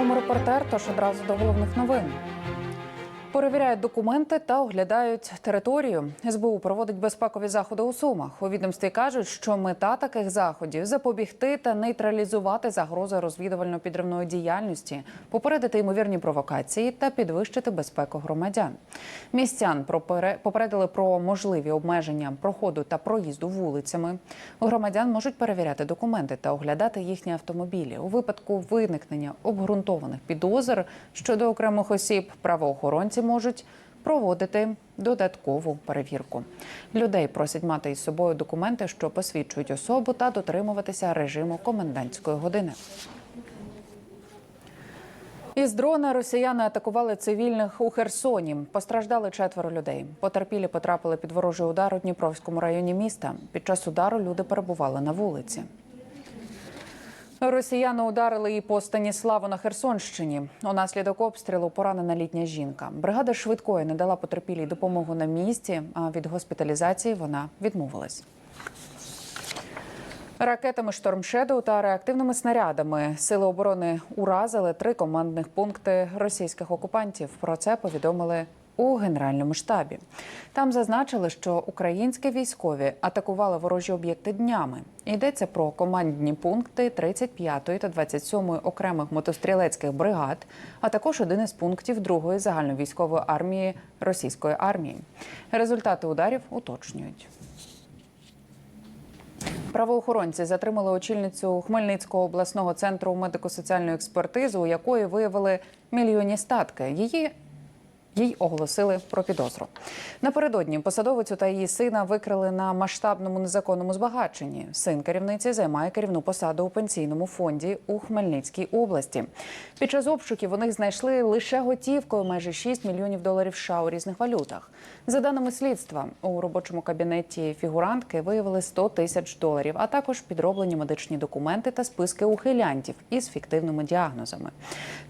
новому репортер, тож одразу до головних новин. Перевіряють документи та оглядають територію. СБУ проводить безпекові заходи у Сумах. У відомстві кажуть, що мета таких заходів запобігти та нейтралізувати загрози розвідувально-підривної діяльності, попередити ймовірні провокації та підвищити безпеку громадян. Містян попередили про можливі обмеження проходу та проїзду вулицями. Громадян можуть перевіряти документи та оглядати їхні автомобілі. У випадку виникнення обґрунтованих підозр щодо окремих осіб правоохоронці можуть проводити додаткову перевірку. Людей просять мати із собою документи, що посвідчують особу, та дотримуватися режиму комендантської години. Із дрона росіяни атакували цивільних у Херсоні. Постраждали четверо людей. Потерпілі потрапили під ворожий удар у Дніпровському районі міста. Під час удару люди перебували на вулиці. Росіяни ударили і по Станіславу на Херсонщині. Унаслідок обстрілу поранена літня жінка. Бригада швидкої не дала потерпілій допомогу на місці, а від госпіталізації вона відмовилась. Ракетами «Штормшедоу» та реактивними снарядами сили оборони уразили три командних пункти російських окупантів. Про це повідомили у генеральному штабі. Там зазначили, що українські військові атакували ворожі об'єкти днями. Йдеться про командні пункти 35-ї та 27-ї окремих мотострілецьких бригад, а також один із пунктів 2-ї загальновійськової армії російської армії. Результати ударів уточнюють. Правоохоронці затримали очільницю Хмельницького обласного центру медико-соціальної експертизи, у якої виявили мільйонні статки. Її їй оголосили про підозру. Напередодні посадовицю та її сина викрили на масштабному незаконному збагаченні. Син керівниці займає керівну посаду у пенсійному фонді у Хмельницькій області. Під час обшуків них знайшли лише готівкою майже 6 мільйонів доларів США у різних валютах. За даними слідства, у робочому кабінеті фігурантки виявили 100 тисяч доларів, а також підроблені медичні документи та списки ухилянтів із фіктивними діагнозами.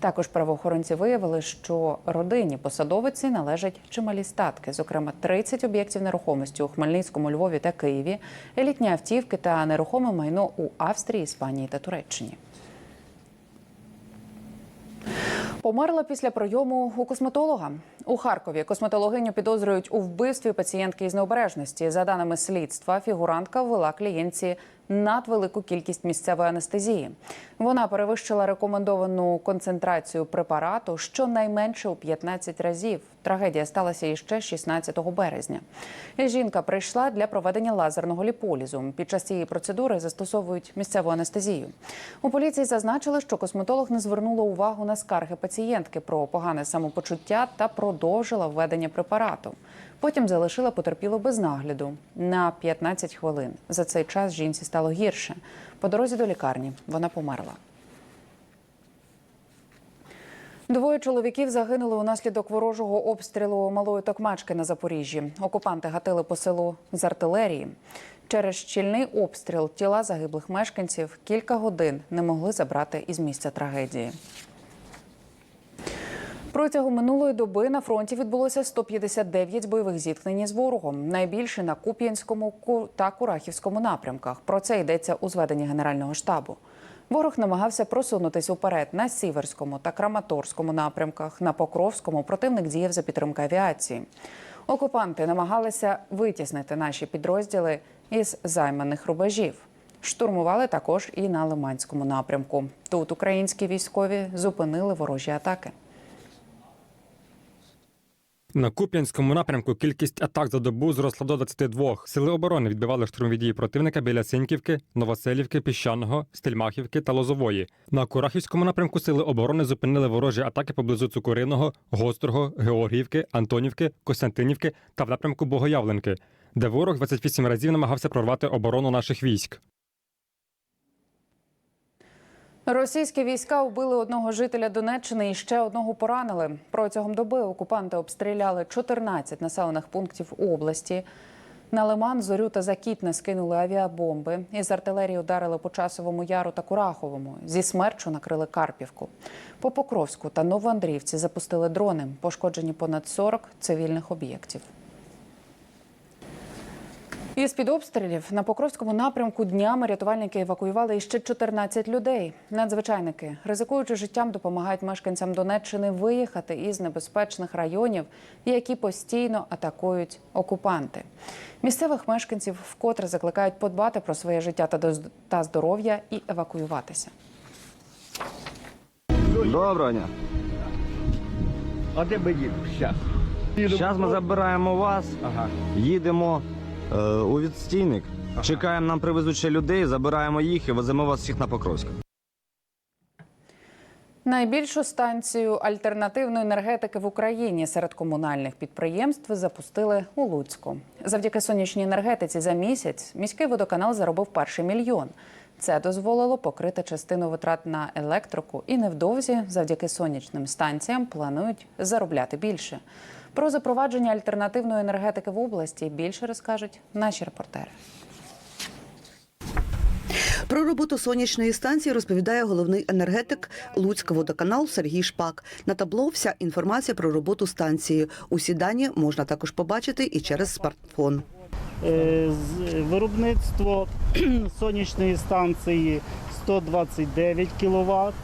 Також правоохоронці виявили, що родині посадовиці належать чималі статки, зокрема 30 об'єктів нерухомості у Хмельницькому, Львові та Києві, елітні автівки та нерухоме майно у Австрії, Іспанії та Туреччині. Померла після прийому у косметолога. У Харкові косметологиню підозрюють у вбивстві пацієнтки із необережності. За даними слідства, фігурантка ввела клієнтці надвелику кількість місцевої анестезії. Вона перевищила рекомендовану концентрацію препарату щонайменше у 15 разів. Трагедія сталася іще 16 березня. Жінка прийшла для проведення лазерного ліполізу. Під час цієї процедури застосовують місцеву анестезію. У поліції зазначили, що косметолог не звернула увагу на скарги пацієнтки про погане самопочуття та продовжила введення препарату. Потім залишила потерпілу без нагляду на 15 хвилин. За цей час жінці стало гірше. По дорозі до лікарні вона померла. Двоє чоловіків загинули унаслідок ворожого обстрілу малої токмачки на Запоріжжі. Окупанти гатили по селу з артилерії. Через щільний обстріл тіла загиблих мешканців кілька годин не могли забрати із місця трагедії. Протягом минулої доби на фронті відбулося 159 бойових зіткнень з ворогом. Найбільше на Куп'янському Ку- та Курахівському напрямках. Про це йдеться у зведенні Генерального штабу. Ворог намагався просунутись уперед на Сіверському та Краматорському напрямках. На Покровському противник діяв за підтримки авіації. Окупанти намагалися витіснити наші підрозділи із займаних рубежів. Штурмували також і на Лиманському напрямку. Тут українські військові зупинили ворожі атаки. На Куп'янському напрямку кількість атак за добу зросла до 22. Сили оборони відбивали штурмові дії противника біля Синьківки, Новоселівки, Піщаного, Стельмахівки та Лозової. На Курахівському напрямку сили оборони зупинили ворожі атаки поблизу Цукуриного, Гострого, Георгіївки, Антонівки, Костянтинівки та в напрямку Богоявленки, де ворог 28 разів намагався прорвати оборону наших військ. Російські війська вбили одного жителя Донеччини і ще одного поранили. Протягом доби окупанти обстріляли 14 населених пунктів області. На Лиман, Зорю та Закітне скинули авіабомби. Із артилерії ударили по Часовому Яру та Кураховому. Зі смерчу накрили Карпівку. По Покровську та Новоандрівці запустили дрони. Пошкоджені понад 40 цивільних об'єктів. Із під обстрілів на Покровському напрямку днями рятувальники евакуювали іще 14 людей. Надзвичайники, ризикуючи життям, допомагають мешканцям Донеччини виїхати із небезпечних районів, які постійно атакують окупанти. Місцевих мешканців вкотре закликають подбати про своє життя та здоров'я і евакуюватися. Доброго. А де ми їдемо? Зараз ми забираємо вас, Ага. їдемо у відстійник. Чекаємо, нам привезуть ще людей, забираємо їх і веземо вас всіх на Покровськ. Найбільшу станцію альтернативної енергетики в Україні серед комунальних підприємств запустили у Луцьку. Завдяки сонячній енергетиці за місяць міський водоканал заробив перший мільйон. Це дозволило покрити частину витрат на електрику, і невдовзі, завдяки сонячним станціям, планують заробляти більше. Про запровадження альтернативної енергетики в області більше розкажуть наші репортери. Про роботу сонячної станції розповідає головний енергетик Луцька водоканал Сергій Шпак. На табло вся інформація про роботу станції. Усі дані можна також побачити і через смартфон. Е, Виробництво сонячної станції 129 кВт.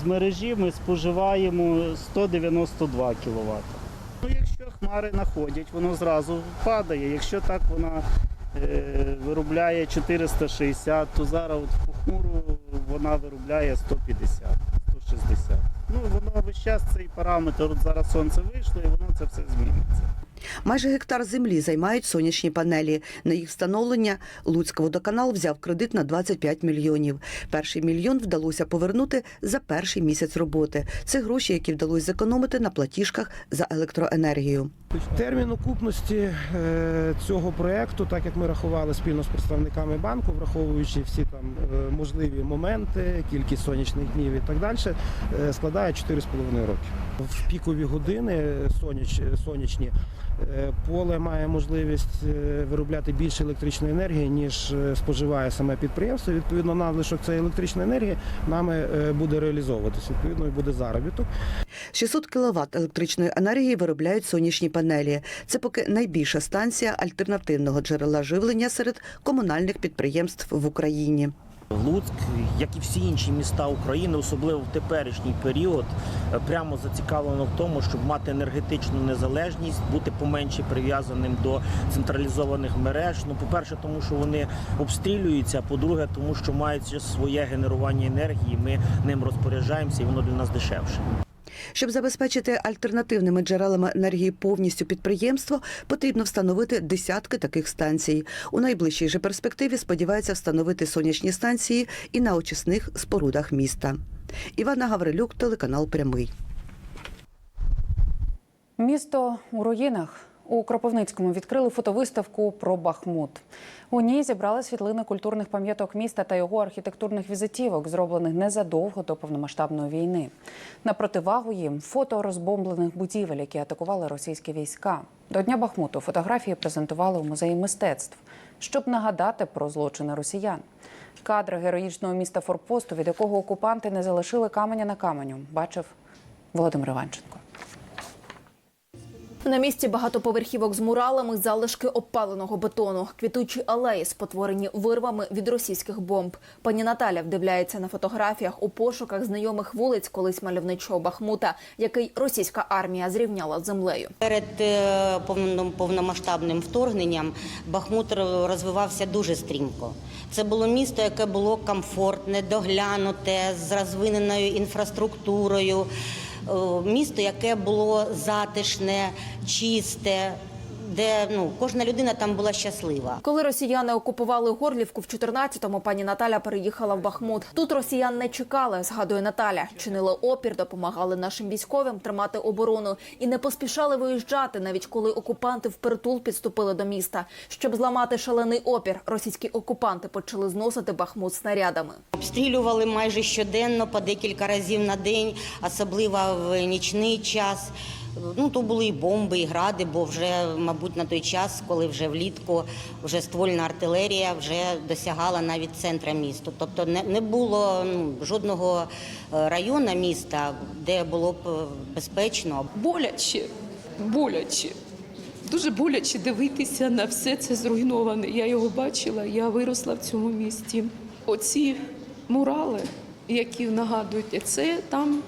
З мережі ми споживаємо 192 кВт. Ну, якщо хмари находять, воно зразу падає. Якщо так вона е, виробляє 460, то зараз от похмуру вона виробляє 150, 160. Ну, воно весь час цей параметр, от зараз сонце вийшло і воно це все зміниться. Майже гектар землі займають сонячні панелі. На їх встановлення Луцька водоканал взяв кредит на 25 мільйонів. Перший мільйон вдалося повернути за перший місяць роботи. Це гроші, які вдалося зекономити на платіжках за електроенергію. Термін окупності е, цього проекту, так як ми рахували спільно з представниками банку, враховуючи всі там е, можливі моменти, кількість сонячних днів і так далі, е, складає 4,5 роки. В пікові години соняч, сонячні поле має можливість е, виробляти більше електричної енергії, ніж е, споживає саме підприємство. Відповідно, надлишок цієї електричної енергії нами е, буде реалізовуватися. Відповідно, і буде заробіток. 600 кВт електричної енергії виробляють сонячні панелі. Це поки найбільша станція альтернативного джерела живлення серед комунальних підприємств в Україні. Луцьк, як і всі інші міста України, особливо в теперішній період, е, прямо зацікавлено в тому, щоб мати енергетичну незалежність, бути поменше прив'язаним до централізованих мереж. Ну, по-перше, тому що вони обстрілюються. а По-друге, тому що мають своє генерування енергії. Ми ним розпоряджаємося, і воно для нас дешевше. Щоб забезпечити альтернативними джерелами енергії повністю підприємство, потрібно встановити десятки таких станцій. У найближчій же перспективі сподівається встановити сонячні станції і на очисних спорудах міста. Івана Гаврилюк, телеканал Прямий. Місто у руїнах. У Кропивницькому відкрили фотовиставку про Бахмут. У ній зібрали світлини культурних пам'яток міста та його архітектурних візитівок, зроблених незадовго до повномасштабної війни. На противагу їм фото розбомблених будівель, які атакували російські війська. До Дня Бахмуту фотографії презентували у музеї мистецтв, щоб нагадати про злочини росіян. Кадри героїчного міста Форпосту, від якого окупанти не залишили каменя на каменю, бачив Володимир Іванченко. На місці багатоповерхівок з муралами залишки обпаленого бетону, квітучі алеї, спотворені вирвами від російських бомб. Пані Наталя вдивляється на фотографіях у пошуках знайомих вулиць колись мальовничого Бахмута, який російська армія зрівняла з землею. Перед е, повномасштабним вторгненням Бахмут розвивався дуже стрімко. Це було місто, яке було комфортне, доглянуте, з розвиненою інфраструктурою. Е, Місто, яке було затишне, чисте, де ну, кожна людина там була щаслива. Коли росіяни окупували Горлівку в 14-му, пані Наталя переїхала в Бахмут. Тут росіян не чекали, згадує Наталя. Чинили опір, допомагали нашим військовим тримати оборону і не поспішали виїжджати, навіть коли окупанти впритул підступили до міста. Щоб зламати шалений опір, російські окупанти почали зносити Бахмут снарядами. Обстрілювали майже щоденно по декілька разів на день, особливо в нічний час. Ну, то були і бомби, і гради, бо вже, мабуть, на той час, коли вже влітку вже ствольна артилерія вже досягала навіть центра міста. Тобто не, не було ну, жодного е, району міста, де було б е, безпечно. боляче, боляче. Дуже боляче дивитися на все це зруйноване. Я його бачила, я виросла в цьому місті. Оці мурали, які нагадують, це там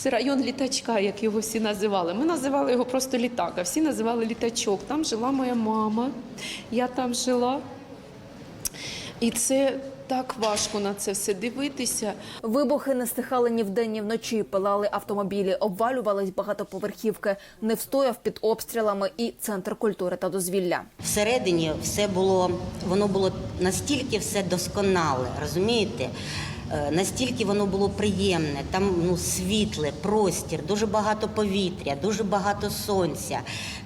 це район літачка, як його всі називали. Ми називали його просто літак, а всі називали літачок. Там жила моя мама, я там жила. І це так важко на це все дивитися. Вибухи не стихали ні вдень, ні вночі. Пилали автомобілі, обвалювались багатоповерхівки. Не встояв під обстрілами і центр культури та дозвілля. Всередині все було, воно було настільки все досконале, розумієте? Е, Настільки воно було приємне, там ну світле, простір, дуже багато повітря, дуже багато сонця,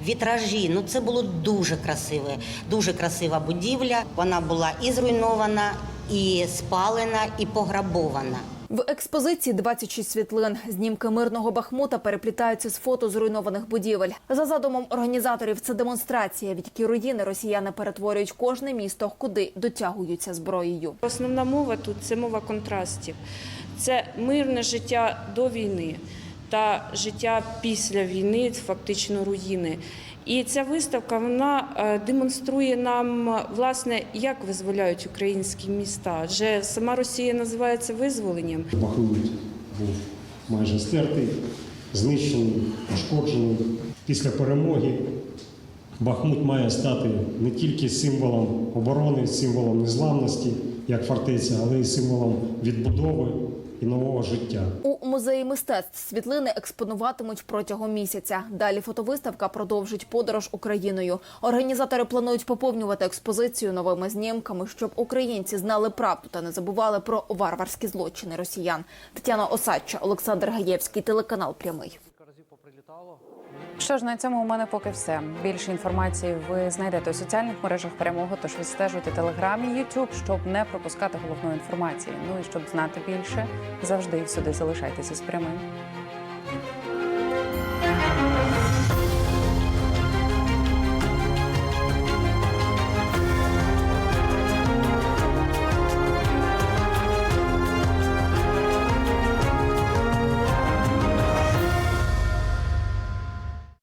вітражі. Ну це було дуже красиве, дуже красива будівля. Вона була і зруйнована, і спалена, і пограбована. В експозиції 26 світлин. Знімки мирного Бахмута переплітаються з фото зруйнованих будівель. За задумом організаторів, це демонстрація, в якій руїни росіяни перетворюють кожне місто, куди дотягуються зброєю. Основна мова тут це мова контрастів. Це мирне життя до війни та життя після війни, фактично руїни. І ця виставка вона е, демонструє нам власне, як визволяють українські міста. Адже сама Росія називається визволенням. Бахмут був майже стертий, знищений, пошкоджений. Після перемоги Бахмут має стати не тільки символом оборони, символом незламності, як фортеця, але й символом відбудови і нового життя. Музеї мистецтв світлини експонуватимуть протягом місяця. Далі фотовиставка продовжить подорож Україною. Організатори планують поповнювати експозицію новими знімками, щоб українці знали правду та не забували про варварські злочини росіян. Тетяна Осадча, Олександр Гаєвський, телеканал Прямий. Що ж на цьому у мене поки все. Більше інформації ви знайдете у соціальних мережах прямого. Тож відстежуйте телеграм і Ютуб, щоб не пропускати головної інформації. Ну і щоб знати більше, завжди і всюди залишайтеся з прямим.